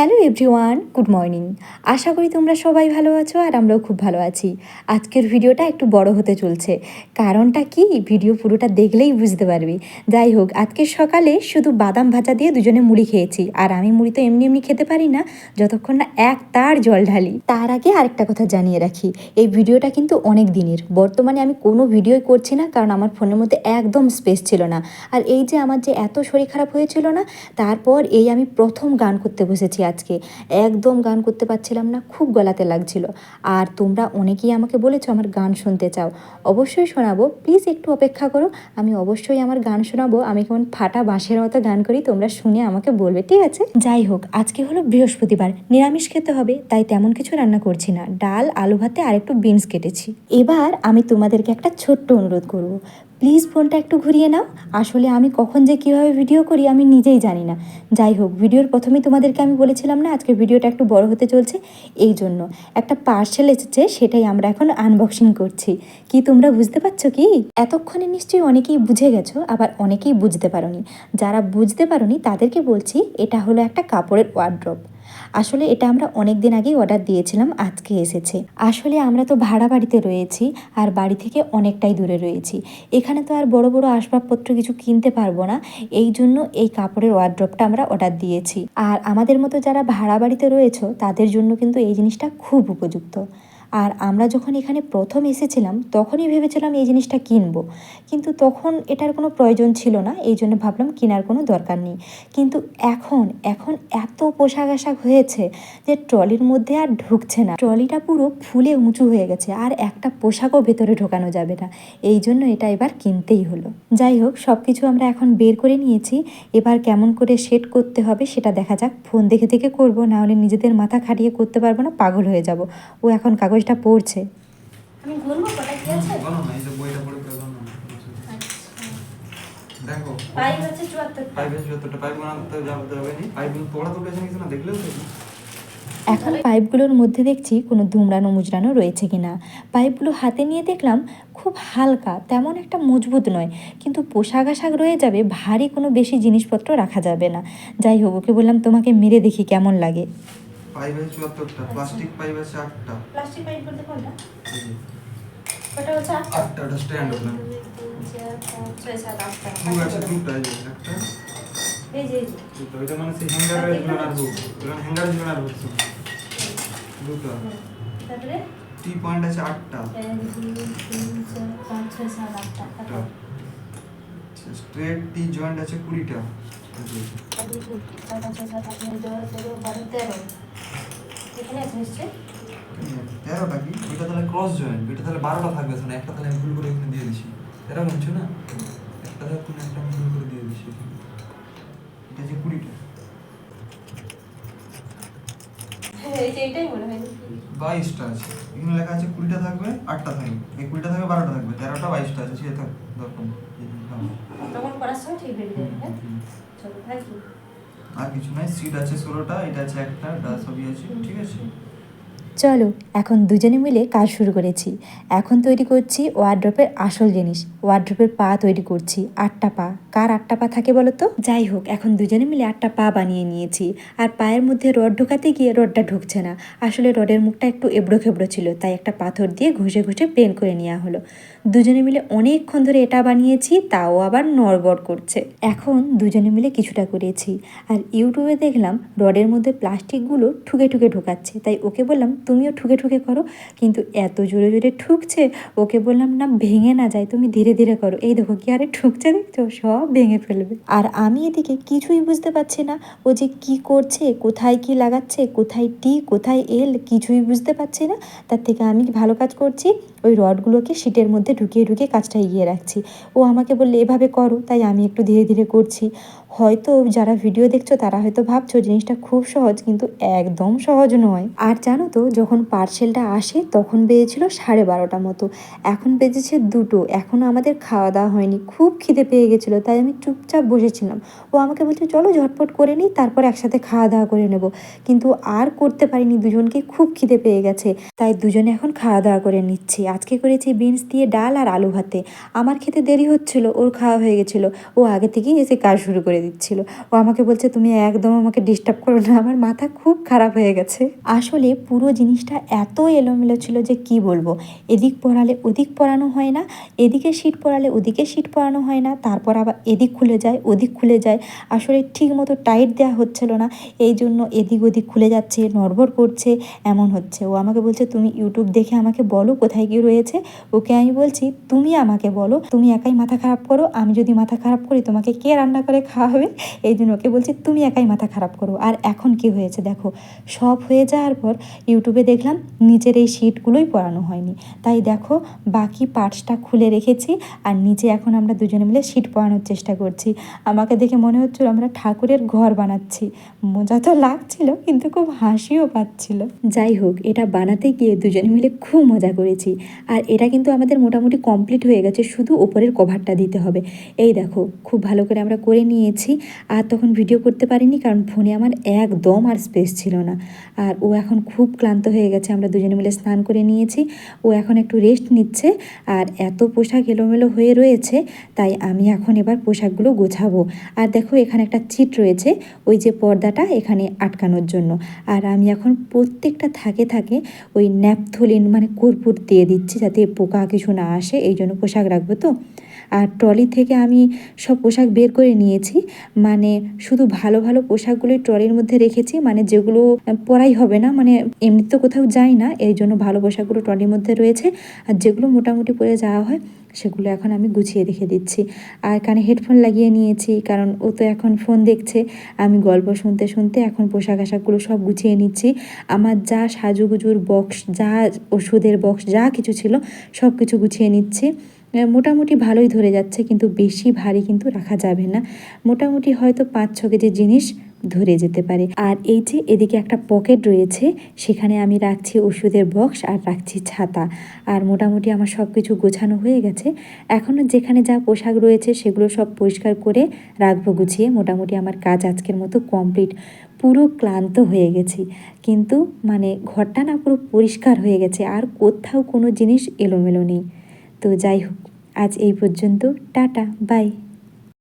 Hello everyone, good morning. আশা করি তোমরা সবাই ভালো আছো আর আমরাও খুব ভালো আছি। আজকের ভিডিওটা একটু বড় হতে চলছে। কারণটা কি? ভিডিও পুরোটা দেখলেই বুঝতে পারবি। যাই হোক, আজকে সকালে শুধু বাদাম ভাজা দিয়ে দুজনে মুড়ি খেয়েছি। আর আমি মুড়ি তো এমনি এমনি খেতে পারি না, যতক্ষণ না এক তার জল ঢালি। তার আগে আরেকটা কথা জানিয়ে রাখি। এই ভিডিওটা কিন্তু অনেক দিনের। বর্তমানে আমি কোনো ভিডিওই করছি না, কারণ আমার ফোনের মধ্যে একদম স্পেস ছিল না। আর এই যে আমার যে এত শরীর খারাপ হয়েছিল না, তারপর এই আমি প্রথম গান করতে বসেছি আজকে। একদম গান করতে পারছিলাম না, খুব গলাতে লাগছিল। আর তোমরা অনেকেই আমাকে বলেছ আমার গান শুনতে চাও। অবশ্যই শোনাবো, প্লিজ একটু অপেক্ষা করো, আমি অবশ্যই আমার গান শোনাবো, আমি কেমন ফাটা বাঁশের মতো গান করি, তোমরা শুনে আমাকে বলবে, ঠিক আছে? যাই হোক, আজকে হলো বৃহস্পতিবার, নিরামিষ খেতে হবে, তাই তেমন কিছু রান্না করছি না। ডাল, আলু ভাতে আর একটু বিনস কেটেছি। এবার আমি তোমাদেরকে একটা ছোট্ট অনুরোধ করব। প্লিজ ফোনটা একটু ঘুরিয়ে নাও। আসলে আমি কখন যে কীভাবে ভিডিও করি আমি নিজেই জানি না। যাই হোক, ভিডিওর প্রথমেই তোমাদেরকে আমি বলেছিলাম না আজকে ভিডিওটা একটু বড় হতে চলছে। এই জন্য একটা পার্সেল এসেছে, সেটাই আমরা এখন আনবক্সিং করছি। কি তোমরা বুঝতে পারছ কি? এতক্ষণে নিশ্চয়ই অনেকেই বুঝে গেছো, আবার অনেকেই বুঝতে পারোনি। যারা বুঝতে পারোনি, তাদেরকে বলছি, এটা হলো একটা কাপড়ের ওয়ার্ড্রপ আসলে এটা আমরা অনেক দিন আগেই অর্ডার দিয়েছিলাম, আজকে এসেছে। আসলে আমরা তো ভাড়া বাড়িতে রয়েছি আর বাড়ি থেকে অনেকটাই দূরে রয়েছি। এখানে তো আর বড় বড় আসবাবপত্র কিছু কিনতে পারব না, এই জন্য এই কাপড়ের ওয়ার্ড্রপটা আমরা অর্ডার দিয়েছি। আর আমাদের মতো যারা ভাড়া বাড়িতে রয়েছে, তাদের জন্য কিন্তু এই জিনিসটা খুব উপযুক্ত। আর আমরা যখন এখানে প্রথম এসেছিলাম, তখনই ভেবেছিলাম এই জিনিসটা কিনবো। কিন্তু তখন এটার কোনো প্রয়োজন ছিল না, এই জন্য ভাবলাম কেনার কোনো দরকার নেই। কিন্তু এখন এখন এত পোশাক আশাক হয়েছে যে ট্রলির মধ্যে আর ঢুকছে না। ট্রলিটা পুরো ফুলে উঁচু হয়ে গেছে, আর একটা পোশাকও ভেতরে ঢোকানো যাবে না। এই জন্য এটা এবার কিনতেই হলো। যাই হোক সব কিছু আমরা এখন বের করে নিয়েছি। এবার কেমন করে সেট করতে হবে সেটা দেখা যাক। ফোন দেখে দেখে করব নাহলে নিজেদের মাথা খাটিয়ে করতে পারব না, পাগল হয়ে যাব। ও এখন কাগজটা পড়ছে। আমি গুনবো কটা কি আছে? গণো না এই যে বইটা পড়ে করে গণো দেখো। পাইপ আছে চুয়াত্তর পাইপের যতটা পাইপ বানাতে যাবে যাবে নি। পাইপ তোড়া তো পেছনে কিছু না? দেখলেও তো এখন পাইপগুলোর মধ্যে দেখছি কোনো ধুমড়ানো মুজড়ানো রয়েছে কিনা পাইপগুলো হাতে নিয়ে দেখলাম খুব হালকা তেমন একটা মজবুত নয়। কিন্তু পোশাক আশাক রয়ে যাবে ভারী কোনো বেশি জিনিসপত্র রাখা যাবে না। যাই হোক ওকে বললাম তোমাকে মেরে দেখি কেমন লাগে। পাইপ আছে চুয়াত্তরটা প্লাস্টিক পাইপ আছে আটটা। প্লাস্টিক পাইপ বলতে কোনটা? ওটা হচ্ছে আটটা। ওটা স্ট্যান্ড ওটা ছয়, সাত, আটটা। আছে দুটা এই একটা। এই যে দুটো ওইটা মানে সেই হ্যাঙ্গারের ঝুলানোর হুক ওটা হ্যাঙ্গার ঝুলানোর হুক দুটো। তারপরে? টি পয়েন্ট আছে আটটা। স্ট্রেট টি জয়েন্ট আছে কুড়িটা। তেরো। এখানে আছে নিশ্চয়ই? তেরোটা কি? ওইটা তাহলে ক্রস জয়েন্ট ওইটা তাহলে বারোটা থাকবে শোনো একটা তাহলে আমি ভুল করে এখানে দিয়ে দিছি। তেরো বলছো না? একটা তাহলে তুমি একটা আমি ভুল করে দিয়ে দিছি এটা যে কুড়িটা। হ্যাঁ, বাইশটা আছে। এখানে লেখা আছে কুড়িটা থাকবে আটটা থাকবে। এই কুড়িটা থাকবে বারোটা থাকবে। তেরোটা বাইশটা আছে সে থাক দরকার তখন করার সময় ঠিক হয়ে যাবে হ্যাঁ? চলো রাখি। আর কিছু নাই সিট আছে ষোলোটা এটা আছে একটা ডা সবই আছে ঠিক আছে? চলো, এখন দুজনে মিলে কাজ শুরু করেছি। এখন তৈরি করছি ওয়ার্ড্রপের আসল জিনিস, ওয়ার্ড্রপের পা তৈরি করছি, আটটা পা। কার আটটা পা থাকে বলো তো? যাই হোক, এখন দুজনে মিলে আটটা পা বানিয়ে নিয়েছি। আর পায়ের মধ্যে রড ঢোকাতে গিয়ে রডটা ঢুকছে না। আসলে রডের মুখটা একটু এবড়ো খেবড়ো ছিল, তাই একটা পাথর দিয়ে ঘষে ঘষে প্লেন করে নেওয়া হলো। দুজনে মিলে অনেকক্ষণ ধরে এটা বানিয়েছি, তাও আবার নড়বড় করছে। এখন দুজনে মিলে কিছুটা করেছি। আর ইউটিউবে দেখলাম রডের মধ্যে প্লাস্টিকগুলো ঠুকে ঠুকে ঢোকাচ্ছে, তাই ওকে বললাম তুমিও ঠুকে ঠুকে করো। কিন্তু এত জোরে জোরে ঠুকছে, ওকে বললাম, না, ভেঙে না যায়, তুমি ধীরে ধীরে করো। এই দেখো কি আরে ঠুকছে, দেখছ? সব ভেঙে ফেলবে। আর আমি এদিকে কিছুই বুঝতে পারছি না, ও যে কি করছে, কোথায় কি লাগাচ্ছে, কোথায় টি কোথায় এল কিছুই বুঝতে পারছি না। তার থেকে আমি ভালো কাজ করছি, ওই রডগুলোকে শীটের মধ্যে ঢুকিয়ে ঢুকিয়ে কাজটা এগিয়ে রাখছি। ও আমাকে বললে, এভাবে করো। তাই আমি একটু ধীরে ধীরে করছি। হয়তো যারা ভিডিও দেখছ, তারা হয়তো ভাবছ, জিনিসটা খুব সহজ, কিন্তু একদম সহজ নয়। আর জানো তো যখন পার্সেলটা আসে, তখন বেজেছিল সাড়ে বারোটা মতো। এখন বেজেছে দুটো। এখনও আমাদের খাওয়া দাওয়া হয়নি। খুব খিদে পেয়ে গেছিল, তাই আমি চুপচাপ বসেছিলাম। ও আমাকে বলছে, চলো ঝটপট করে নিই, তারপর একসাথে খাওয়া দাওয়া করে নেব। কিন্তু আর করতে পারিনি, দুজনকে খুব খিদে পেয়ে গেছে। তাই দুজনে এখন খাওয়া দাওয়া করে নিচ্ছি। আজকে করেছি বিনস দিয়ে ডাল আর আলু ভাতে। আমার খেতে দেরি হচ্ছিল, ওর খাওয়া হয়ে গেছিল। ও আগে থেকেই এসে কাজ শুরু করে দিচ্ছিল। ও আমাকে বলছে, তুমি একদম আমাকে ডিস্টার্ব করো না। আমার মাথা খুব খারাপ হয়ে গেছে। আসলে পুরো জিনিসটা এত এলোমেলো ছিল যে কি বলব? এদিক পড়ালে ওদিক পড়ানো হয় না, এদিকে সিট পড়ালে ওদিকে সিট পড়ানো হয় না, তারপর আবার এদিক খুলে যায়, ওদিক খুলে যায়। আসলে ঠিক মতো টাইট দেওয়া হচ্ছিল না, এই জন্য এদিক ওদিক খুলে যাচ্ছে, নড়বড় করছে, এমন হচ্ছে। ও আমাকে বলছে, তুমি ইউটিউব দেখে আমাকে বলো কোথায় কি রয়েছে? ওকে আমি বলছি, তুমি আমাকে বলো, তুমি একাই মাথা খারাপ করো, আমি যদি মাথা খারাপ করি, তোমাকে কে রান্না করে খাওয়াবে? এই জন্য ওকে বলছি, তুমি একাই মাথা খারাপ করো, আর এখন কি হয়েছে দেখো? সব হয়ে যাওয়ার পর ইউটিউবে দেখলাম নিচের এই শিটগুলোই পরানো হয়নি। তাই দেখো, বাকি পার্টসটা খুলে রেখেছি আর নিচে এখন আমরা দুজনে মিলে শিট পরানোর চেষ্টা করছি। আমাকে দেখে মনে হচ্ছিল আমরা ঠাকুরের ঘর বানাচ্ছি। মজা তো লাগছিল, কিন্তু খুব হাসিও পাচ্ছিল। যাই হোক, এটা বানাতে গিয়ে দুজনে মিলে খুব মজা করেছি। আর এটা কিন্তু আমাদের মোটামুটি কমপ্লিট হয়ে গেছে, শুধু ওপরের কভারটা দিতে হবে। এই দেখো, খুব ভালো করে আমরা করে নিয়েছি। আর তখন ভিডিও করতে পারিনি, কারণ ফোনে আমার একদম আর স্পেস ছিল না। আর ও এখন খুব ক্লান্ত হয়ে গেছে, আমরা দুজনে মিলে স্নান করে নিয়েছি। ও এখন একটু রেস্ট নিচ্ছে আর এত পোশাক এলোমেলো হয়ে রয়েছে, তাই আমি এখন এবার পোশাকগুলো গোছাবো। আর দেখো এখানে একটা চিট রয়েছে, ওই যে পর্দাটা এখানে আটকানোর জন্য। আর আমি এখন প্রত্যেকটা থাকে থাকে ওই ন্যাপথলিন মানে কর্পূর দিয়ে দিচ্ছি যাতে পোকা কিছু না আসে, এই জন্য পোশাক রাখব তো। আর ট্রলি থেকে আমি সব পোশাক বের করে নিয়েছি। মানে শুধু ভালো ভালো পোশাকগুলোই ট্রলির মধ্যে রেখেছি। মানে যেগুলো পরাই হবে না মানে এমনি তো কোথাও যাই না, এই জন্য ভালো পোশাকগুলো ট্রলির মধ্যে রয়েছে। আর যেগুলো মোটামুটি পরে যাওয়া হয়, সেগুলো এখন আমি গুছিয়ে রেখে দিচ্ছি। আর কানে হেডফোন লাগিয়ে নিয়েছি, কারণ ও তো এখন ফোন দেখছে। আমি গল্প শুনতে শুনতে এখন পোশাক, আশাকগুলো সব গুছিয়ে নিচ্ছি। আমার যা সাজুগুজুর বক্স যা ওষুধের বক্স যা কিছু ছিল সব কিছু গুছিয়ে নিচ্ছি। মোটামুটি ভালোই ধরে যাচ্ছে, কিন্তু বেশি ভারী কিন্তু রাখা যাবে না। মোটামুটি হয়তো পাঁচ, ছ কেজি জিনিস ধরে যেতে পারে। আর এই যে এদিকে একটা পকেট রয়েছে, সেখানে আমি রাখছি ওষুধের বক্স আর রাখছি ছাতা। আর মোটামুটি আমার সব কিছু গোছানো হয়ে গেছে। এখনও যেখানে যা পোশাক রয়েছে, সেগুলো সব পরিষ্কার করে রাখব গুছিয়ে। মোটামুটি আমার কাজ আজকের মতো কমপ্লিট। পুরো ক্লান্ত হয়ে গেছি। কিন্তু মানে ঘরটা না পুরো পরিষ্কার হয়ে গেছে। আর কোথাও কোনো জিনিস এলোমেলো নেই। তো যাই হোক আজ এই পর্যন্ত টাটা বাই